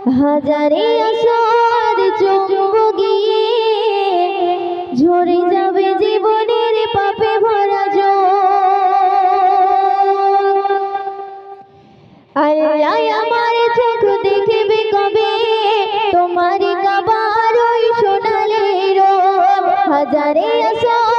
হাজারে আসার চুম্ব গিয়ে ঝরে যাবে জীবনের পাপে ভরা আল্লাহ আমার চোখ দেখবে কবে? তোমার কাবার ওই রোদ হাজারে আসাদ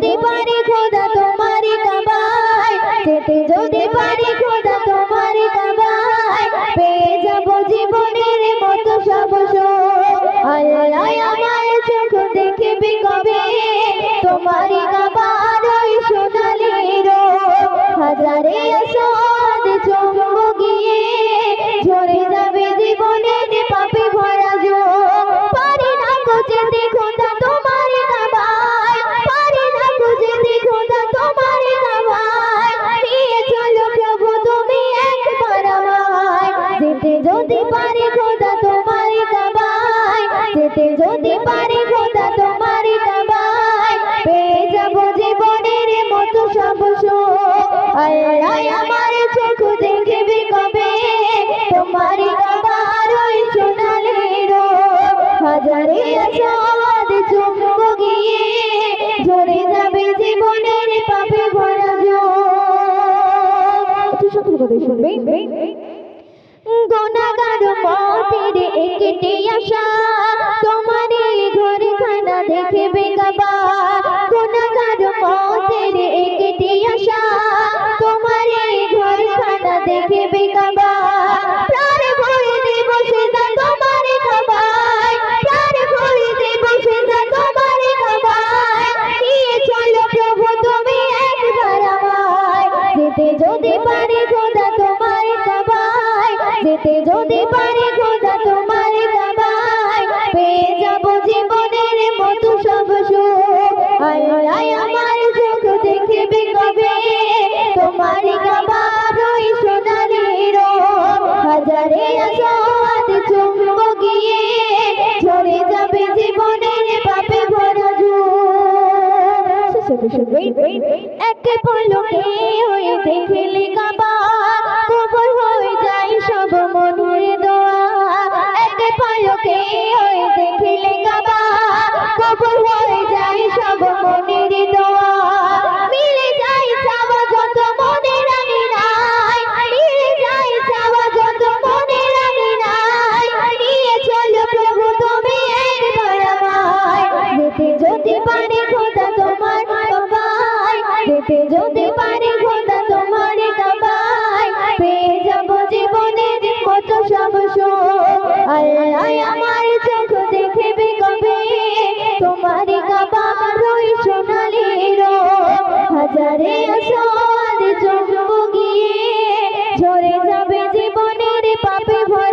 যদি পারি খোদা তোমারি কাবায় যেতে যদি পারি খোদা তোমারি কাবায়। যদি পারি খোদা তোমার কাবায় যেতে যদি পারি খোদা তোমার কাবায়, পেয়ে যাব জীবনের মতো সব সুখ। আল্লাহ আমার চোখ দেখবে কবে? তোমার কাবার ওই সোনালি রোদ। হাজারে আসাদ চুম্ব গিয়ে ঝরে যাবে জীবনের পাপে ভরা জল। গোনাগার পথের একটি আশা। তোমার ঘর খানা দেখবে গাবা গোনাগার পথের একটি আশা। তোমার ঘর খানা দেখবে গাবা যেতে যদি পারি খোদা তোমার কাবায় যেতে যদি পারি এক পলকে হয়ে দেখলে কাবা ঝরে যাবে জীবনের পাপে ভয়